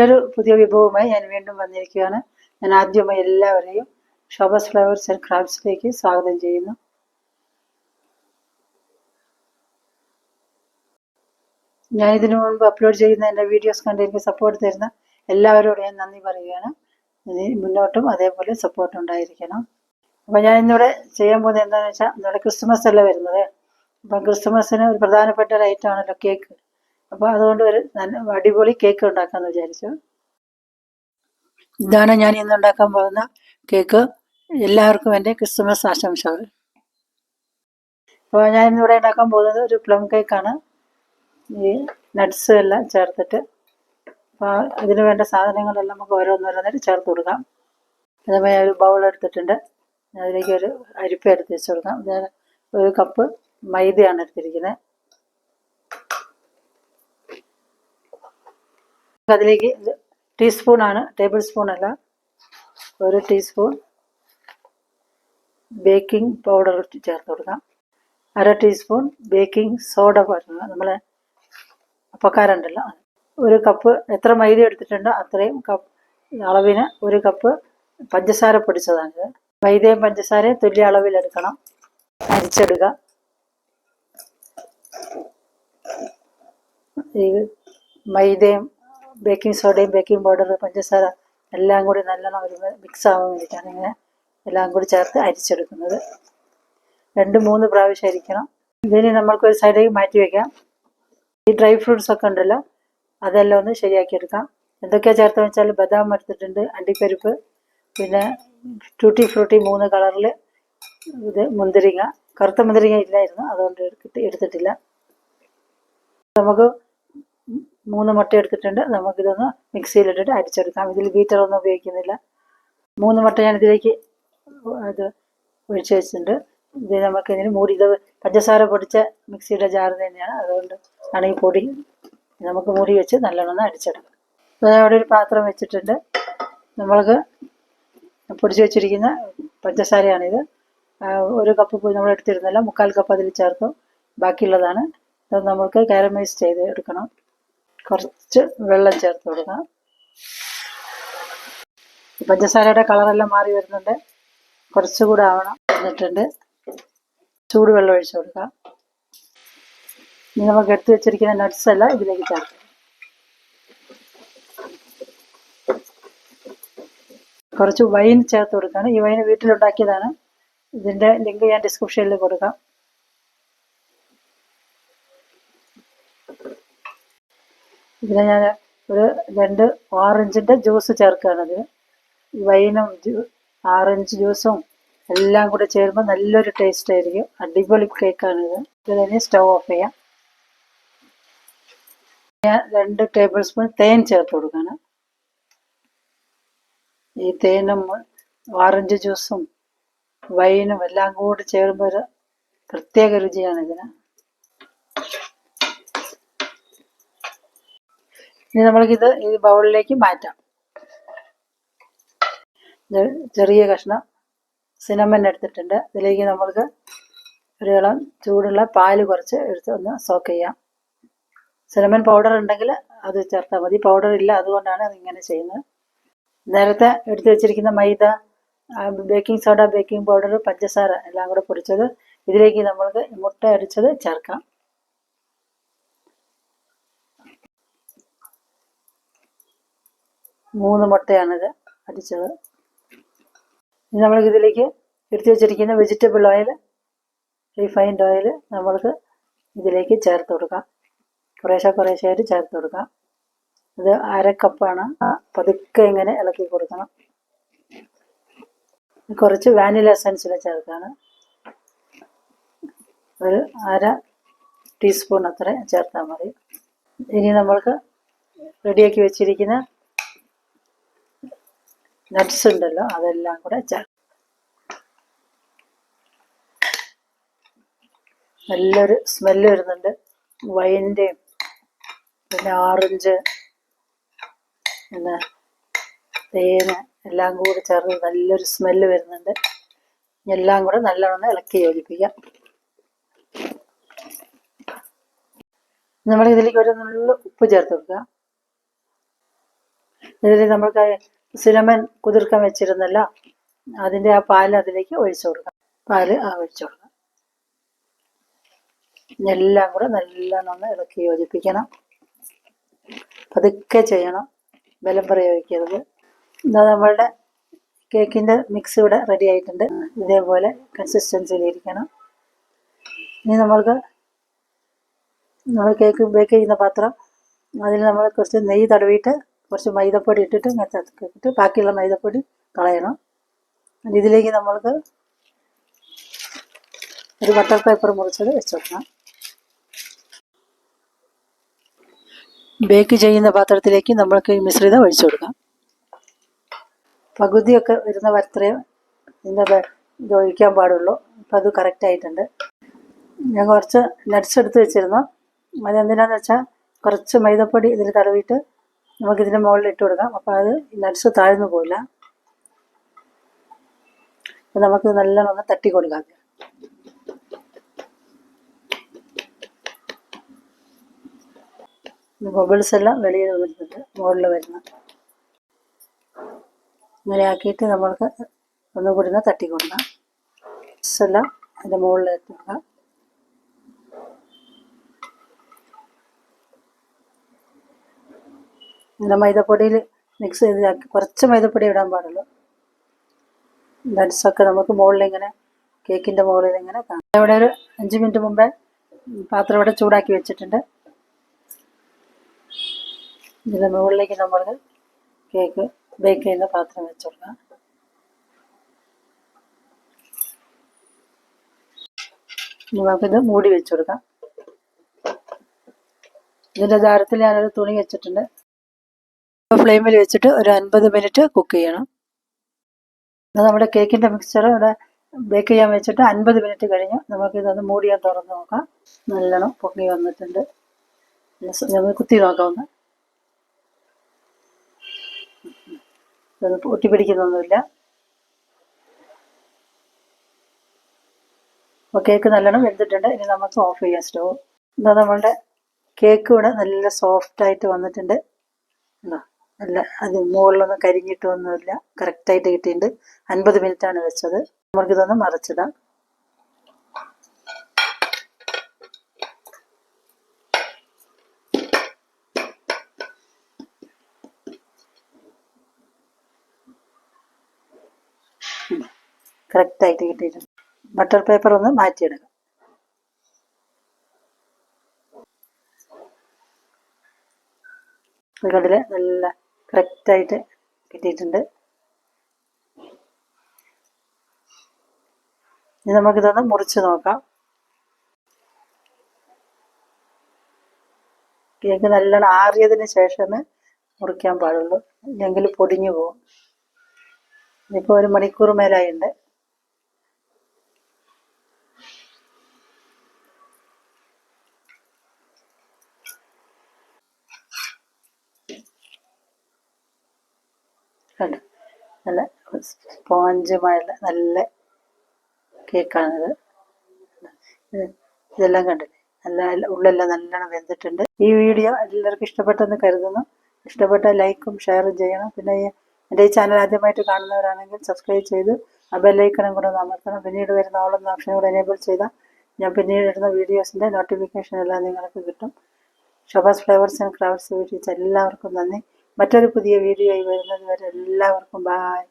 മറ്റൊരു പുതിയ വിഭവവുമായി ഞാൻ വീണ്ടും വന്നിരിക്കുകയാണ്. ഞാൻ ആദ്യമായി എല്ലാവരെയും ഷോബസ് ഫ്ലവേഴ്സ് ആൻഡ് ക്രാഫ്റ്റ്സിലേക്ക് സ്വാഗതം ചെയ്യുന്നു. ഞാൻ ഇതിനു മുൻപ് അപ്ലോഡ് ചെയ്യുന്ന എന്റെ വീഡിയോസ് കണ്ട് എനിക്ക് സപ്പോർട്ട് തരുന്ന എല്ലാവരോടും ഞാൻ നന്ദി പറയുകയാണ്. മുന്നോട്ടും അതേപോലെ സപ്പോർട്ട് ഉണ്ടായിരിക്കണം. അപ്പോൾ ഞാൻ ഇന്നിവിടെ ചെയ്യാൻ പോകുന്നത് എന്താണെന്ന് വെച്ചാൽ ഇന്നിവിടെ ക്രിസ്മസ് അല്ലേ വരുന്നത്? അപ്പം ക്രിസ്മസിന് ഒരു പ്രധാനപ്പെട്ട ഒരു ഐറ്റമാണല്ലോ കേക്ക് അപ്പോൾ അതുകൊണ്ട് ഒരു നല്ല അടിപൊളി കേക്ക് ഉണ്ടാക്കാമെന്ന് വിചാരിച്ചു. ഇതാണ് ഞാൻ ഇന്ന് ഉണ്ടാക്കാൻ പോകുന്ന കേക്ക്. എല്ലാവർക്കും എന്റെ ക്രിസ്മസ് ആശംസകൾ. അപ്പോൾ ഞാൻ ഇന്നിവിടെ ഉണ്ടാക്കാൻ പോകുന്നത് ഒരു പ്ലം കേക്കാണ്. ഈ നട്ട്സ് എല്ലാം ചേർത്തിട്ട്. അപ്പോൾ അതിന് വേണ്ട സാധനങ്ങളെല്ലാം നമുക്ക് ഓരോന്നോരോന്നായിട്ട് ചേർത്ത് കൊടുക്കാം. അതുമായി ഒരു ബൗൾ എടുത്തിട്ടുണ്ട്. അതിലേക്ക് ഒരു അരിപ്പ എടുത്ത് വെച്ച് കൊടുക്കാം. ഒരു കപ്പ് മൈദയാണ് എടുത്തിരിക്കുന്നത്. അതിലേക്ക് ടീസ്പൂണാണ് ടേബിൾ സ്പൂൺ അല്ല. ഒരു ടീസ്പൂൺ ബേക്കിംഗ് പൗഡർ ചേർത്ത് കൊടുക്കാം. അര ടീസ്പൂൺ ബേക്കിംഗ് സോഡ പറഞ്ഞ നമ്മളെ അപ്പക്കാരുണ്ടല്ലോ. ഒരു കപ്പ് എത്ര മൈദ എടുത്തിട്ടുണ്ടോ അത്രയും കപ്പ് അളവിന് ഒരു കപ്പ് പഞ്ചസാര പൊടിച്ചതാണിത്. മൈദയും പഞ്ചസാരയും തുല്യ അളവിലെടുക്കണം അരിച്ചെടുക്കുക. ഈ മൈദയും ബേക്കിംഗ് സോഡയും ബേക്കിംഗ് പൗഡർ പഞ്ചസാര എല്ലാം കൂടി നല്ലോണം ഒരു മിക്സ് ആവാൻ വേണ്ടിയിട്ടാണ് ഇങ്ങനെ എല്ലാം കൂടി ചേർത്ത് അരിച്ചെടുക്കുന്നത്. രണ്ട് മൂന്ന് പ്രാവശ്യം അരിക്കണം. ഇതിന് നമ്മൾക്ക് ഒരു സൈഡിലേക്ക് മാറ്റി വെക്കാം. ഈ ഡ്രൈ ഫ്രൂട്ട്സ് ഒക്കെ ഉണ്ടല്ലോ അതെല്ലാം ഒന്ന് ശരിയാക്കി എടുക്കാം എന്തൊക്കെയാ ചേർത്ത് വെച്ചാൽ ബദാം എടുത്തിട്ടുണ്ട് അണ്ടിപ്പരിപ്പ് പിന്നെ ടൂട്ടി ഫ്രൂട്ടി മൂന്ന് കളറിൽ ഇത് മുന്തിരിങ്ങ. കറുത്ത മുന്തിരിങ്ങ ഇല്ലായിരുന്നു അതുകൊണ്ട് എടുത്തിട്ട് എടുത്തിട്ടില്ല. നമുക്ക് മൂന്ന് മുട്ട എടുത്തിട്ടുണ്ട്. നമുക്കിതൊന്ന് മിക്സിയിലിട്ടിട്ട് അരിച്ചെടുക്കാം. ഇതിൽ ബീറ്ററൊന്നും ഉപയോഗിക്കുന്നില്ല. മൂന്ന് മുട്ട ഞാൻ ഇതിലേക്ക് ഇത് ഒഴിച്ചു വെച്ചിട്ടുണ്ട്. ഇത് നമുക്ക് ഇതിന് മൂടി ഇത് പഞ്ചസാര പൊടിച്ച മിക്സിയുടെ ജാർ തന്നെയാണ്. അതുകൊണ്ട് ആണ് ഈ പൊടി നമുക്ക് മൂടി വെച്ച് നല്ലോണം അടിച്ചെടുക്കാം അവിടെ ഒരു പാത്രം വെച്ചിട്ടുണ്ട്. നമ്മൾക്ക് പൊടിച്ച് വെച്ചിരിക്കുന്ന പഞ്ചസാരയാണിത്. ഒരു കപ്പ് നമ്മൾ എടുത്തിരുന്നില്ല മുക്കാൽ കപ്പ് അതിൽ ചേർത്തു ബാക്കിയുള്ളതാണ്. അത് നമുക്ക് കാരമൈസ് ചെയ്ത് എടുക്കണം. കുറച്ച് വെള്ളം ചേർത്ത് കൊടുക്കാം. പഞ്ചസാരയുടെ കളറെല്ലാം മാറി വരുന്നുണ്ട്. കുറച്ചുകൂടെ ആവണം. എന്നിട്ടുണ്ട് ചൂടുവെള്ളം ഒഴിച്ചു കൊടുക്കാം. ഇനി നമുക്ക് എടുത്തു വെച്ചിരിക്കുന്ന നട്ട്സ് എല്ലാം ഇതിലേക്ക് ചേർക്കാം. കുറച്ച് വൈൻ ചേർത്ത് കൊടുക്കാണ് ഈ വൈൻ വീട്ടിലുണ്ടാക്കിയതാണ്. ഇതിന്റെ ലിങ്ക് ഞാൻ ഡിസ്ക്രിപ്ഷനിൽ കൊടുക്കാം. ഇതിന് ഞാൻ ഒരു രണ്ട് ഓറഞ്ചിന്റെ ജ്യൂസ് ചേർക്കുകയാണ് അതിന്. വൈനും ഓറഞ്ച് ജ്യൂസും എല്ലാം കൂടെ ചേരുമ്പോൾ നല്ലൊരു ടേസ്റ്റ് ആയിരിക്കും. അടിപൊളി കേക്കാണ് ഇത്. ഇത് കഴിഞ്ഞ് സ്റ്റൗ ഓഫ് ചെയ്യാം. ഞാൻ രണ്ട് ടേബിൾ സ്പൂൺ തേൻ ചേർത്ത് കൊടുക്കണം ഈ തേനും ഓറഞ്ച് ജ്യൂസും വൈനും എല്ലാം കൂടി ചേരുമ്പോൾ ഒരു പ്രത്യേക രുചിയാണ് ഇതിന്. ഇനി നമ്മൾക്കിത് ഈ ബൗളിലേക്ക് മാറ്റാം. ചെറിയ കഷ്ണം സിനമൻ എടുത്തിട്ടുണ്ട്. ഇതിലേക്ക് നമ്മൾക്ക് ഒരു ഇളം ചൂടുള്ള പാൽ കുറച്ച് എടുത്ത് ഒന്ന് സോക്ക് ചെയ്യാം. സിനമൻ പൗഡർ ഉണ്ടെങ്കിൽ അത് ചേർത്താൽ മതി. പൗഡർ ഇല്ല അതുകൊണ്ടാണ് അത് ഇങ്ങനെ ചെയ്യുന്നത്. നേരത്തെ എടുത്തു വെച്ചിരിക്കുന്ന maida baking soda baking powder പഞ്ചസാര എല്ലാം കൂടെ പൊടിച്ചത് ഇതിലേക്ക് നമ്മൾക്ക് മുട്ട അടിച്ചത് ചേർക്കാം. മൂന്ന് മുട്ടയാണിത് അടിച്ചത്. ഇനി നമ്മൾ ഇതിലേക്ക് എടുത്തു വെച്ചിരിക്കുന്ന വെജിറ്റബിൾ ഓയിൽ റിഫൈൻഡ് ഓയിൽ നമ്മൾക്ക് ഇതിലേക്ക് ചേർത്ത് കൊടുക്കാം. കുറേശ്ശെ കുറേശ്ശെയായിട്ട് ചേർത്ത് കൊടുക്കാം. ഇത് അരക്കപ്പാണ് കപ്പാണ്. പതുക്കെ ഇങ്ങനെ ഇളക്കി കൊടുക്കണം. കുറച്ച് വാനില എസൻസിൽ ചേർക്കാണ്. ഒരു അര ടീസ്പൂൺ അത്ര ചേർത്താൽ മതി. ഇനി നമ്മൾക്ക് റെഡിയാക്കി വെച്ചിരിക്കുന്ന നട്ട്സ് ഉണ്ടല്ലോ അതെല്ലാം കൂടെ ചേർക്കും നല്ലൊരു സ്മെല്ല് വരുന്നുണ്ട്. വൈന്റെയും പിന്നെ ഓറഞ്ച് പിന്നെ തേന് എല്ലാം കൂടി ചേർന്ന് നല്ലൊരു സ്മെല്ല് വരുന്നുണ്ട്. എല്ലാം കൂടെ നല്ലവണ്ണം ഇളക്കി യോജിപ്പിക്കാം. നമ്മൾ ഇതിലേക്ക് ഒരു നല്ല ഉപ്പ് ചേർത്ത് കൊടുക്കുക. ഇതിൽ നമ്മൾക്ക് സിനമൻ കുതിർക്കാൻ വെച്ചിരുന്നല്ല അതിന്റെ ആ പാൽ അതിലേക്ക് ഒഴിച്ചു കൊടുക്കാം പാൽ ആ ഒഴിച്ചു കൊടുക്കാം എല്ലാം കൂടെ നല്ലോണം ഒന്ന് ഇളക്കി യോജിപ്പിക്കണം. പതുക്കെ ചെയ്യണം. ബലം പ്രയോഗിക്കരുത്. എന്താ നമ്മളുടെ കേക്കിന്റെ മിക്സ് ഇവിടെ റെഡി ആയിട്ടുണ്ട്. ഇതേപോലെ കൺസിസ്റ്റൻസിയിൽ ഇരിക്കണം. ഇനി നമ്മൾക്ക് നമ്മൾ കേക്ക് ബേക്ക് ചെയ്യുന്ന പാത്രം അതിൽ നമ്മൾ കുറച്ച് നെയ്യ് തടവിയിട്ട് കുറച്ച് മൈദപ്പൊടി ഇട്ടിട്ട് ഇങ്ങനെ ചതുക്കിട്ട് ബാക്കിയുള്ള മൈദപ്പൊടി കളയണം. ഇതിലേക്ക് നമ്മൾക്ക് ഒരു ബട്ടർ പേപ്പർ മുറിച്ചത് വെച്ച് കൊടുക്കണം. ബേക്ക് ചെയ്യുന്ന പാത്രത്തിലേക്ക് നമ്മൾക്ക് ഈ മിശ്രിതം ഒഴിച്ചു കൊടുക്കാം. പകുതിയൊക്കെ വരുന്ന വരത്രയും ഇതിന്റെ ഇത് ഒഴിക്കാൻ പാടുള്ളൂ. അപ്പം അത് കറക്റ്റ് ആയിട്ടുണ്ട്. ഞാൻ കുറച്ച് നട്ട്സ് എടുത്ത് വെച്ചിരുന്നു. അതെന്തിനാന്ന് വെച്ചാൽ കുറച്ച് മൈദപ്പൊടി ഇതിൽ തടവിയിട്ട് നമുക്ക് ഇതിന്റെ മുകളിൽ ഇട്ട് കൊടുക്കാം. അപ്പോൾ അത് നട്ട്സ് താഴ്ന്നു പോയില്ല അപ്പം നമുക്ക് നല്ലോണം തട്ടി കൊടുക്കാം. ബബിൾസ് എല്ലാം വെളിയിൽ വരുന്നുണ്ട് മുകളിൽ വരുന്ന. ഇങ്ങനെ ആക്കിയിട്ട് നമ്മൾക്ക് ഒന്നുകൂടി ഒന്ന് തട്ടി കൊടുക്കാം. എല്ലാം അതിന്റെ മുകളിൽ ഇട്ട് കൊടുക്കാം. ഇങ്ങനെ മൈദപ്പൊടിയിൽ മിക്സ് ചെയ്ത് കുറച്ച് മൈദപ്പൊടി ഇടാൻ പാടുള്ളൂ. നട്ട്സൊക്കെ നമുക്ക് മുകളിൽ ഇങ്ങനെ കേക്കിന്റെ മുകളിൽ ഇങ്ങനെ കാണാം. ഇവിടെ ഒരു അഞ്ച് മിനിറ്റ് മുമ്പേ പാത്രം ഇവിടെ ചൂടാക്കി വെച്ചിട്ടുണ്ട്. ഇതിന്റെ മുകളിലേക്ക് നമ്മൾ കേക്ക് ബേക്ക് ചെയ്യുന്ന പാത്രം വെച്ച് കൊടുക്കാം. നമുക്കിത് മൂടി വെച്ച് കൊടുക്കാം. ഇതിന്റെ ദാരത്തിൽ ഞാനൊരു തുണി വെച്ചിട്ടുണ്ട്. ഫ്ലെയിമിൽ വെച്ചിട്ട് ഒരു അൻപത് മിനിറ്റ് കുക്ക് ചെയ്യണം. ഇത് നമ്മുടെ കേക്കിന്റെ മിക്സ്ചർ ഇവിടെ ബേക്ക് ചെയ്യാൻ വെച്ചിട്ട് അൻപത് മിനിറ്റ് കഴിഞ്ഞ്. നമുക്കിതൊന്ന് മൂടിയാൻ തുറന്ന് നോക്കാം. നല്ലോണം പൊങ്ങി വന്നിട്ടുണ്ട്. നമുക്ക് കുത്തി നോക്കാം ഒന്ന്. ഒട്ടി പിടിക്കുന്നൊന്നുമില്ല. അപ്പോൾ കേക്ക് നല്ലോണം വെന്തിട്ടുണ്ട്. ഇനി നമുക്ക് ഓഫ് ചെയ്യാം സ്റ്റവ് എന്താ നമ്മളുടെ കേക്ക് ഇവിടെ നല്ല സോഫ്റ്റായിട്ട് വന്നിട്ടുണ്ട്. എന്താ നല്ല അത് മുകളിലൊന്നും കരിഞ്ഞിട്ടൊന്നുമില്ല. കറക്റ്റായിട്ട് കിട്ടിയിട്ടുണ്ട്. അൻപത് ആണ് വെച്ചത്. നമുക്കിതൊന്ന് മറിച്ചിടാം. കറക്റ്റായിട്ട് കിട്ടിയിട്ടുണ്ട്. ബട്ടർ പേപ്പർ ഒന്ന് മാറ്റിയെടുക്കാം കണ്ടിൽ നല്ല കറക്റ്റായിട്ട് കിട്ടിയിട്ടുണ്ട്. ഇനി നമുക്കിതൊന്ന് മുറിച്ച് നോക്കാം. കേക്ക് നല്ലോണം ആറിയതിന് ശേഷമേ മുറിക്കാൻ പാടുള്ളൂ. ഇല്ലെങ്കിൽ പൊടിഞ്ഞു പോകും. ഇപ്പോൾ ഒരു മണിക്കൂർ മേലായിട്ടുണ്ട് നല്ല സ്പോഞ്ചുമായുള്ള നല്ല കേക്കാണിത്. ഇത് ഇതെല്ലാം കണ്ടില്ലേ? നല്ല ഉള്ളെല്ലാം നല്ലോണം വെന്തിട്ടുണ്ട്. ഈ വീഡിയോ എല്ലാവർക്കും ഇഷ്ടപ്പെട്ടെന്ന് കരുതുന്നു. ഇഷ്ടപ്പെട്ട ലൈക്കും ഷെയറും ചെയ്യണം. പിന്നെ എന്റെ ഈ ചാനൽ ആദ്യമായിട്ട് കാണുന്നവരാണെങ്കിൽ സബ്സ്ക്രൈബ് ചെയ്ത് ആ ബെല്ലൈക്കണം കൂടെ അമർത്തണം. പിന്നീട് വരുന്ന ഓളെന്ന ഓപ്ഷൻ കൂടെ എനേബിൾ ചെയ്താൽ ഞാൻ പിന്നീട് ഇടുന്ന വീഡിയോസിന്റെ നോട്ടിഫിക്കേഷൻ എല്ലാം നിങ്ങൾക്ക് കിട്ടും. Shabaz flavours and crafts videos എല്ലാവർക്കും നന്ദി. മറ്റൊരു പുതിയ വീഡിയോ ആയി വരുന്നത് വരെ എല്ലാവർക്കും ബായ്